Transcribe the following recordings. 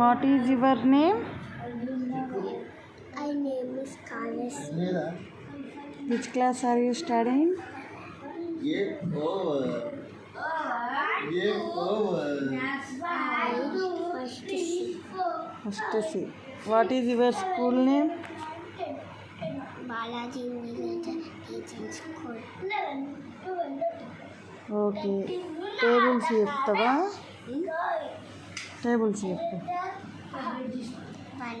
What is your name? My name is Kalis. Which class are you studying? Get over. Get over. First C. First C. What is your school name? Balaji Military School. Okay. Parents చెప్తావా তাই বলছি একটা Hãy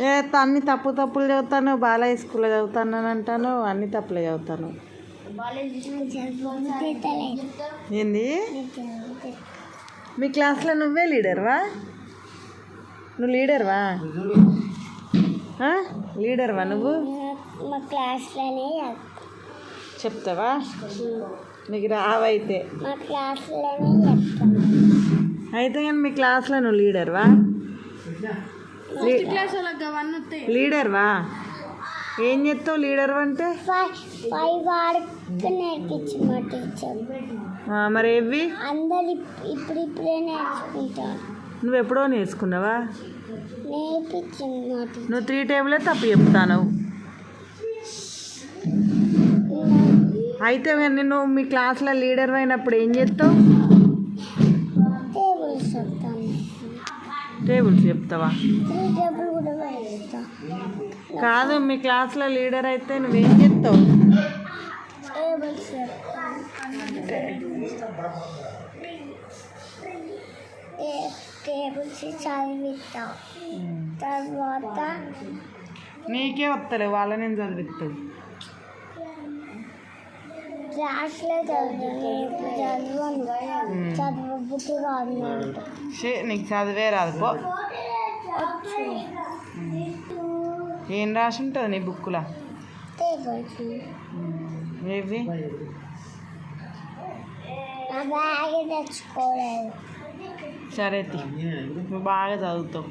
ఏ అన్ని తప్పు తప్పులు చదువుతాను బాలయ్య స్కూల్లో చదువుతాను అని అంటాను అన్ని తప్పులే చదువుతాను. ఏంది? మీ క్లాస్లో నువ్వే లీడర్వా? నువ్వు లీడర్వా? లీడర్వా నువ్వు? మా క్లాస్లోనే చెప్తావా? నీకు రావైతే మా క్లాస్లోనే అయితే కానీ మీ క్లాస్లో నువ్వు లీడర్వా? లీడర్వా ఏం చెప్తావు లీడర్ అంటే? ఫైవ్ ఫైవ్ వరకు నేర్పించి మా టీచర్ ఆ, మరి ఏవి? అందరు ఇప్- ఇప్పుడిప్పుడే నేర్చుకుంటారు. నువ్వు ఎప్పుడో నేర్చుకున్నావా? నువ్వు త్రీ టేబులే తప్పు చెప్తాను అయితే నిన్ను మీ క్లాస్లో లీడర్ అయినప్పుడు ఏం చేస్తావు? టేబుల్స్ చెప్తావా? కాదు మీ క్లాస్లో లీడర్ అయితే నువ్వేం టేబుల్స్. చదివిస్తాం తర్వాత నీకే వస్తలే వాళ్ళని నేను చదివిస్తావు క్లాస్లో చదువు చదవను చదవబుద్ధి కాదు నాకు చదివే రాదు పో ఏం రాసి ఉంటుంది నీ బుక్లో ఏవి సరే బాగా చదువుతావు.